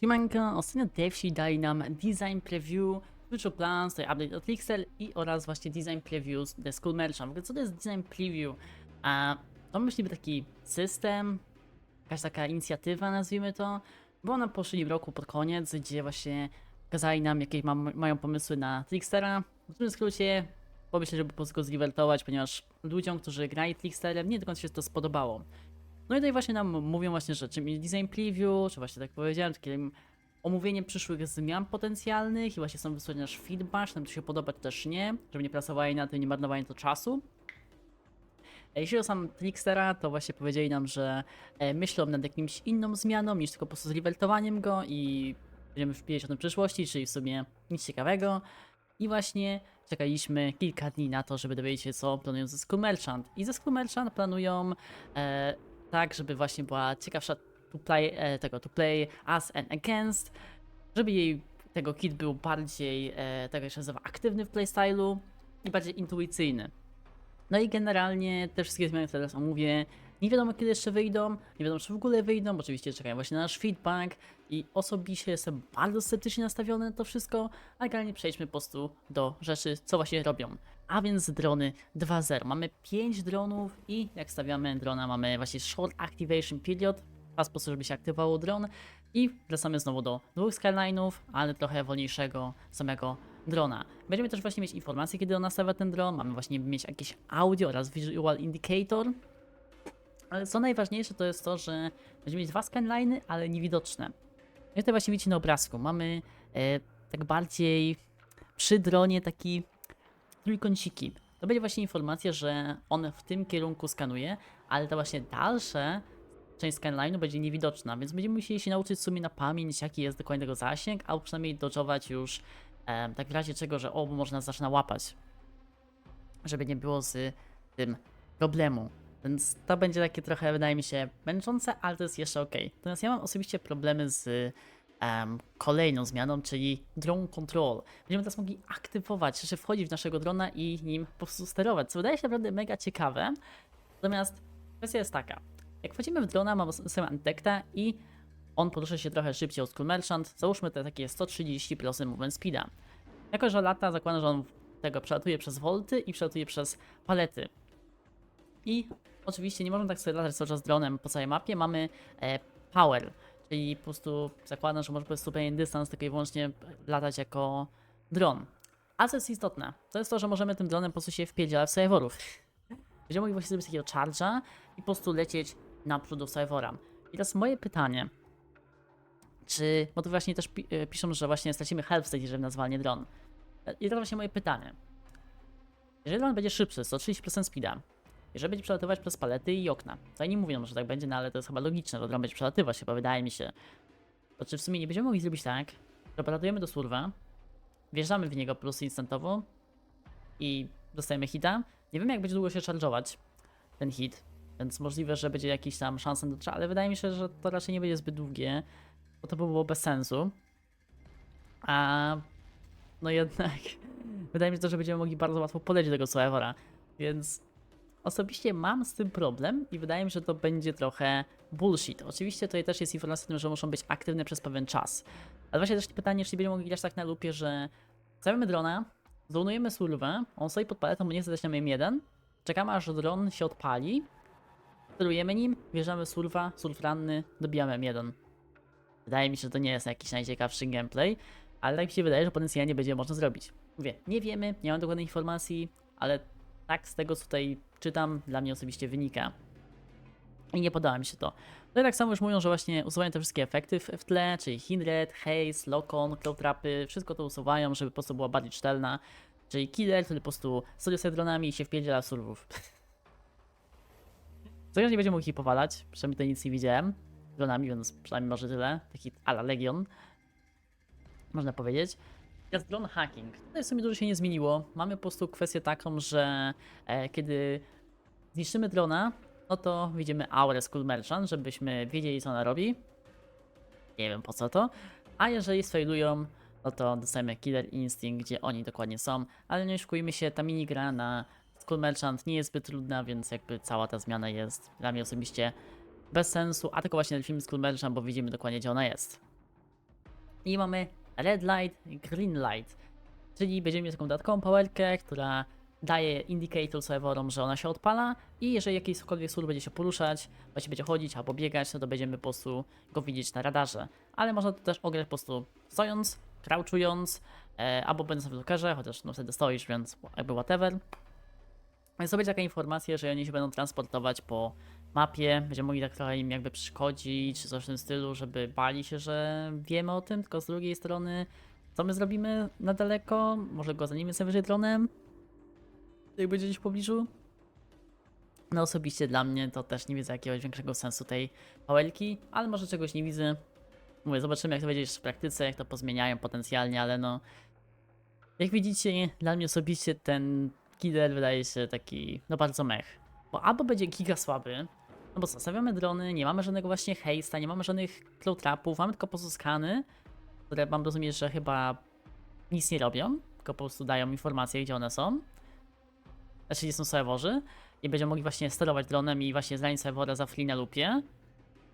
Siemanko, ostatnio devsi dali nam design preview, future plans, tutaj update od Lixel i oraz właśnie design previews The School Merchant. W ogóle co to jest design preview? A to myśli by taki system, jakaś taka inicjatywa nazwijmy to, była na poprzednim roku pod koniec, gdzie właśnie pokazali nam jakie ma, mają pomysły na Trickstera. W dużym skrócie pomyślę, żeby po prostu go zrewertować, ponieważ ludziom, którzy grali Tricksterem nie do końca się to spodobało. No i tutaj właśnie nam mówią właśnie, że czym jest design preview, czy właśnie tak powiedziałem, takim omówieniem przyszłych zmian potencjalnych i właśnie są wysłać nasz feedback, czy nam to się podoba, czy też nie, żeby nie pracowali na tym, nie marnowali to czasu. E, Jeśli o sam Trickstera, to właśnie powiedzieli nam, że e, myślą nad jakimś inną zmianą niż tylko po prostu zrewertowaniem go i będziemy wpijać o tym w przyszłości, czyli w sumie nic ciekawego. I właśnie czekaliśmy kilka dni na to, żeby dowiedzieć się, co planują ze Merchant. I ze Merchant planują e, tak, żeby właśnie była ciekawsza to play, e, tego, to play as and against, żeby jej tego kit był bardziej, e, tego jak się nazywa, aktywny w playstylu i bardziej intuicyjny. No i generalnie te wszystkie zmiany, które teraz omówię, nie wiadomo kiedy jeszcze wyjdą, nie wiadomo czy w ogóle wyjdą, oczywiście czekają właśnie na nasz feedback i osobiście jestem bardzo sceptycznie nastawiony na to wszystko, a generalnie przejdźmy po prostu do rzeczy, co właśnie robią. A więc drony 2.0. Mamy 5 dronów i jak stawiamy drona mamy właśnie Short Activation Period, po prostu, żeby się aktywowało dron i wracamy znowu do dwóch skyline'ów, ale trochę wolniejszego samego drona. Będziemy też właśnie mieć informacje, kiedy on nastawia ten dron, mamy właśnie mieć jakieś audio oraz visual indicator, ale co najważniejsze to jest to, że będziemy mieć dwa scanliny, ale niewidoczne. I tutaj właśnie widzicie na obrazku. Mamy e, tak bardziej przy dronie taki trójkąciki. To będzie właśnie informacja, że on w tym kierunku skanuje, ale ta właśnie dalsze część scanline'u będzie niewidoczna, więc będziemy musieli się nauczyć w sumie na pamięć, jaki jest dokładnie tego zasięg, albo przynajmniej dodżować już e, tak w razie czego, że o, można zaczyna łapać. Żeby nie było z tym problemu. Więc to będzie takie trochę, wydaje mi się, męczące, ale to jest jeszcze ok. Natomiast ja mam osobiście problemy z em, kolejną zmianą, czyli drone control. Będziemy teraz mogli aktywować, że wchodzić w naszego drona i nim po prostu sterować, co wydaje się naprawdę mega ciekawe. Natomiast kwestia jest taka. Jak wchodzimy w drona, mamy sobie Antecta i on porusza się trochę szybciej od School Merchant. Załóżmy te takie 130% movement speeda. Jako, że lata, zakładam, że on tego przelatuje przez volty i przelatuje przez palety. I oczywiście nie możemy tak sobie latać cały czas dronem po całej mapie. Mamy e, power, czyli po prostu zakładam, że może po prostu pewien dystans tylko i wyłącznie latać jako dron. A co jest istotne, to jest to, że możemy tym dronem po prostu się wpierdzielać w serwerów. Będziemy mogli właśnie zrobić takiego charge'a i po prostu lecieć naprzód do serwera. I teraz moje pytanie, czy, bo to właśnie też pi e, piszą, że właśnie stracimy help state, jeżeli nazwanie dron. E, I teraz właśnie moje pytanie. Jeżeli dron będzie szybszy, 130% speeda, jeżeli będzie przelatywać przez palety i okna, to nie mówią, że tak będzie, no ale to jest chyba logiczne, że dron będzie przelatywać, chyba wydaje mi się. To czy w sumie nie będziemy mogli zrobić tak, że polatujemy do surwa, wjeżdżamy w niego prostu instantowo i dostajemy hita. Nie wiem jak będzie długo się charge'ować ten hit, więc możliwe, że będzie jakiś tam szansa na to, ale wydaje mi się, że to raczej nie będzie zbyt długie, bo to by było bez sensu. A no jednak wydaje mi się, że będziemy mogli bardzo łatwo polecieć do tego serwera, więc Osobiście mam z tym problem i wydaje mi się, że to będzie trochę bullshit. Oczywiście tutaj też jest informacja o tym, że muszą być aktywne przez pewien czas. Ale właśnie też pytanie, czy będziemy mogli grać tak na lupie, że stawiamy drona, zonujemy surwę, on stoi pod paletą, bo nie chce dać nam M1, czekamy aż dron się odpali, sterujemy nim, wjeżdżamy surwa, surf ranny, dobijamy M1. Wydaje mi się, że to nie jest jakiś najciekawszy gameplay, ale tak mi się wydaje, że potencjalnie będzie można zrobić. Mówię, nie wiemy, nie mam dokładnej informacji, ale tak z tego, co tutaj czytam, dla mnie osobiście wynika. I nie podoba mi się to. No i tak samo już mówią, że właśnie usuwają te wszystkie efekty w, tle, czyli Hindred, Haze, Lock-on, Cloud Trapy, wszystko to usuwają, żeby po prostu była bardziej czytelna. Czyli killer, który po prostu stoi sobie dronami i się wpierdziela surwów. Co nie będziemy mógł ich powalać, przynajmniej to nic nie widziałem. Dronami, więc przynajmniej może tyle. Taki ala Legion. Można powiedzieć. Teraz drone hacking. Tutaj w sumie dużo się nie zmieniło. Mamy po prostu kwestię taką, że e, kiedy zniszczymy drona, no to widzimy aurę School Merchant, żebyśmy wiedzieli co ona robi. Nie wiem po co to. A jeżeli sfailują, no to dostajemy Killer Instinct, gdzie oni dokładnie są. Ale nie oszukujmy się, ta minigra na School Merchant nie jest zbyt trudna, więc jakby cała ta zmiana jest dla mnie osobiście bez sensu. A tylko właśnie film School Merchant, bo widzimy dokładnie gdzie ona jest. I mamy red light, green light, czyli będziemy mieć taką dodatkową powerkę, która daje indicator serwerom, że ona się odpala i jeżeli jakikolwiek sur będzie się poruszać, właśnie będzie chodzić albo biegać, no to będziemy po prostu go widzieć na radarze. Ale można to też ograć po prostu stojąc, crouchując, e, albo będąc w lokerze, chociaż no wtedy stoisz, więc jakby whatever. Więc to będzie taka informacja, że oni się będą transportować po mapie, będziemy mogli tak trochę im jakby przychodzić, czy coś w tym stylu, żeby bali się, że wiemy o tym, tylko z drugiej strony, co my zrobimy na daleko? Może go zanimy sobie wyżej dronem? Jak będzie gdzieś w pobliżu? No osobiście dla mnie to też nie widzę jakiegoś większego sensu tej pałelki, ale może czegoś nie widzę. Mówię, zobaczymy jak to będzie w praktyce, jak to pozmieniają potencjalnie, ale no... Jak widzicie, dla mnie osobiście ten killer wydaje się taki, no bardzo mech. Bo albo będzie giga słaby, no bo co, stawiamy drony, nie mamy żadnego właśnie hejsta, nie mamy żadnych trapów, mamy tylko pozyskany, które mam rozumieć, że chyba nic nie robią, tylko po prostu dają informacje, gdzie one są. Znaczy, gdzie są serwerzy i będziemy mogli właśnie sterować dronem i właśnie znaleźć serwera za free na lupie.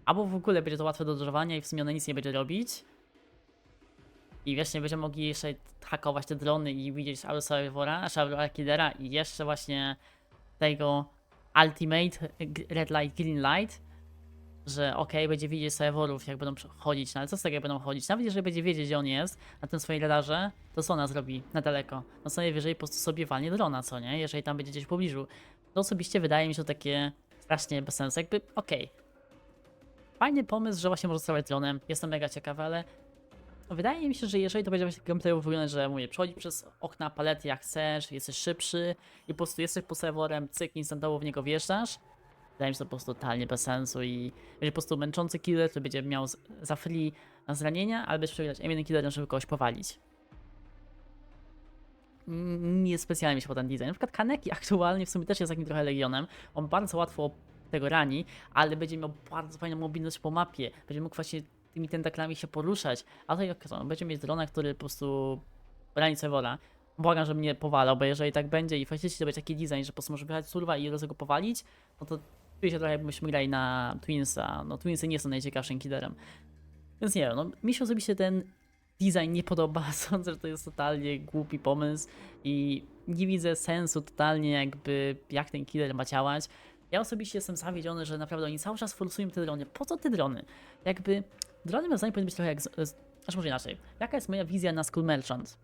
Albo w ogóle będzie to łatwe do drżowania i w sumie one nic nie będzie robić. I właśnie będziemy mogli jeszcze hakować te drony i widzieć auto serwera, serwera killera i jeszcze właśnie tego Ultimate Red Light, Green Light, że ok, będzie widzieć serwerów, jak będą chodzić, no ale co z tego, jak będą chodzić? Nawet jeżeli będzie wiedzieć, gdzie on jest na tym swoim radarze, to co ona zrobi na daleko? No co najwyżej po prostu sobie walnie drona, co nie? Jeżeli tam będzie gdzieś w pobliżu. To osobiście wydaje mi się takie strasznie bez sensu. Jakby, okej. Fajny pomysł, że właśnie może sterować dronem, jestem mega ciekawy, ale wydaje mi się, że jeżeli to będzie właśnie gameplayowo wyglądać, że mówię, przechodzić przez okna palety jak chcesz, jesteś szybszy i po prostu jesteś po serwerem, cyk, instantowo w niego wjeżdżasz, wydaje mi się to po prostu totalnie bez sensu i będzie po prostu męczący killer, który będzie miał za free zranienia, albo będziesz przegrać M1 killerem, żeby kogoś powalić. Nie specjalnie mi się podoba ten design. Na przykład Kaneki aktualnie w sumie też jest takim trochę legionem. On bardzo łatwo tego rani, ale będzie miał bardzo fajną mobilność po mapie. Będzie mógł właśnie tymi tentaklami się poruszać. A tutaj to, będzie mieć drona, który po prostu rani serwera. Błagam, żeby mnie powalał, bo jeżeli tak będzie i faktycznie to będzie taki design, że po prostu może wyjechać surwa i od go powalić, no to czuję się trochę jakbyśmy grali na Twinsa. No Twinsy nie są najciekawszym killerem. Więc nie wiem, no mi się osobiście ten design nie podoba. Sądzę, że to jest totalnie głupi pomysł i nie widzę sensu totalnie jakby jak ten killer ma działać. Ja osobiście jestem zawiedziony, że naprawdę oni cały czas forsują te drony. Po co te drony? Jakby drony moim zdaniem powinny być trochę jak... Aż może inaczej. Jaka jest moja wizja na Skull Merchant?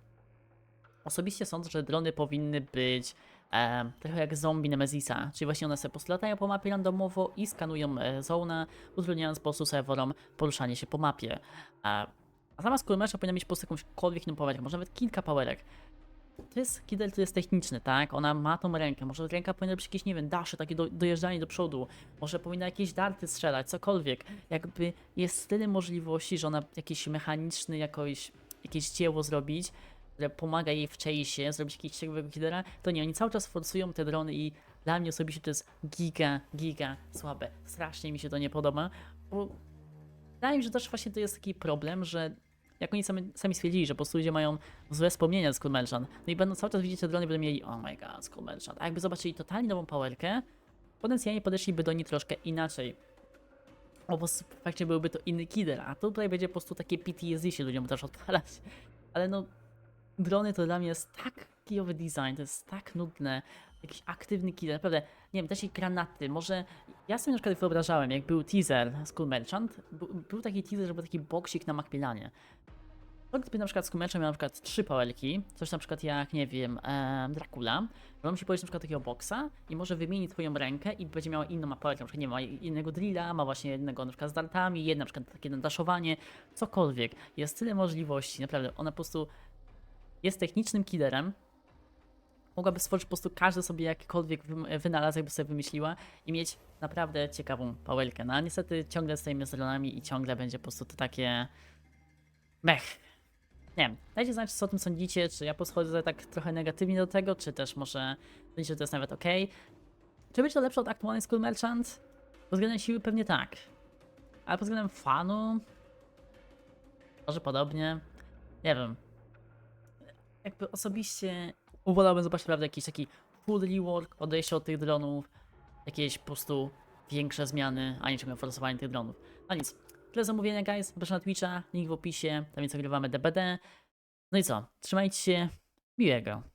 Osobiście sądzę, że drony powinny być e, trochę jak zombie Nemezisa, czyli właśnie one sobie po prostu latają po mapie randomowo i skanują e, zona, utrudniając po prostu serwerom poruszanie się po mapie. E, a sama Skull Merchant powinna mieć po prostu jakąśkolwiek inną powerkę, może nawet kilka powerek. To jest killer, który jest techniczny, tak? Ona ma tą rękę, może ręka powinna być jakieś, nie wiem, dasze, takie do, dojeżdżanie do przodu, może powinna jakieś darty strzelać, cokolwiek. Jakby jest tyle możliwości, że ona jakiś mechaniczny, jakoś, jakieś dzieło zrobić, które pomaga jej w chase'ie, zrobić jakiegoś ciekawego killera, to nie, oni cały czas forsują te drony i dla mnie osobiście to jest giga, giga słabe. Strasznie mi się to nie podoba, bo wydaje mi się, że też właśnie to jest taki problem, że jak oni sami, sami stwierdzili, że po prostu ludzie mają złe wspomnienia z Skull Merchant, no i będą cały czas widzieć te drony, będą mieli, oh my god, Skull Merchant. A jakby zobaczyli totalnie nową powerkę, potencjalnie podeszliby do niej troszkę inaczej. Bo faktycznie byłby to inny killer, a tutaj będzie po prostu takie PTSD się ludziom też odpalać. Ale no, drony to dla mnie jest tak kijowy design, to jest tak nudne. Jakiś aktywny killer, naprawdę, nie wiem, też i granaty, może, ja sobie na przykład wyobrażałem, jak był teaser Skull Merchant, bu- był taki teaser, że był taki boksik na Macmillanie. To gdyby na przykład Skull Merchant miał na przykład trzy powerki, coś na przykład jak, nie wiem, em, Dracula, to on musi powiedzieć na przykład takiego boksa i może wymieni twoją rękę i będzie miała inną powerkę, na przykład nie ma innego drilla, ma właśnie jednego na przykład z dartami, jedno na przykład takie nadaszowanie, cokolwiek. Jest tyle możliwości, naprawdę, ona po prostu jest technicznym killerem, mogłaby stworzyć po prostu każdy sobie jakikolwiek wynalazek jakby sobie wymyśliła i mieć naprawdę ciekawą pałelkę. No ale niestety ciągle stoimy z dronami i ciągle będzie po prostu to takie mech. Nie wiem, dajcie znać co o tym sądzicie, czy ja podchodzę tak trochę negatywnie do tego, czy też może sądzicie, że to jest nawet ok. Czy być to lepsze od aktualnej Skull Merchant? Pod względem siły pewnie tak. Ale pod względem fanu... Może podobnie. Nie wiem. Jakby osobiście wolałbym zobaczyć naprawdę jakiś taki full rework, odejście od tych dronów, jakieś po prostu większe zmiany, a nie ciągle forsowanie tych dronów. No nic, tyle zamówienia, guys. Zapraszam na Twitcha, link w opisie, tam więc nagrywamy DBD. No i co? Trzymajcie się, miłego.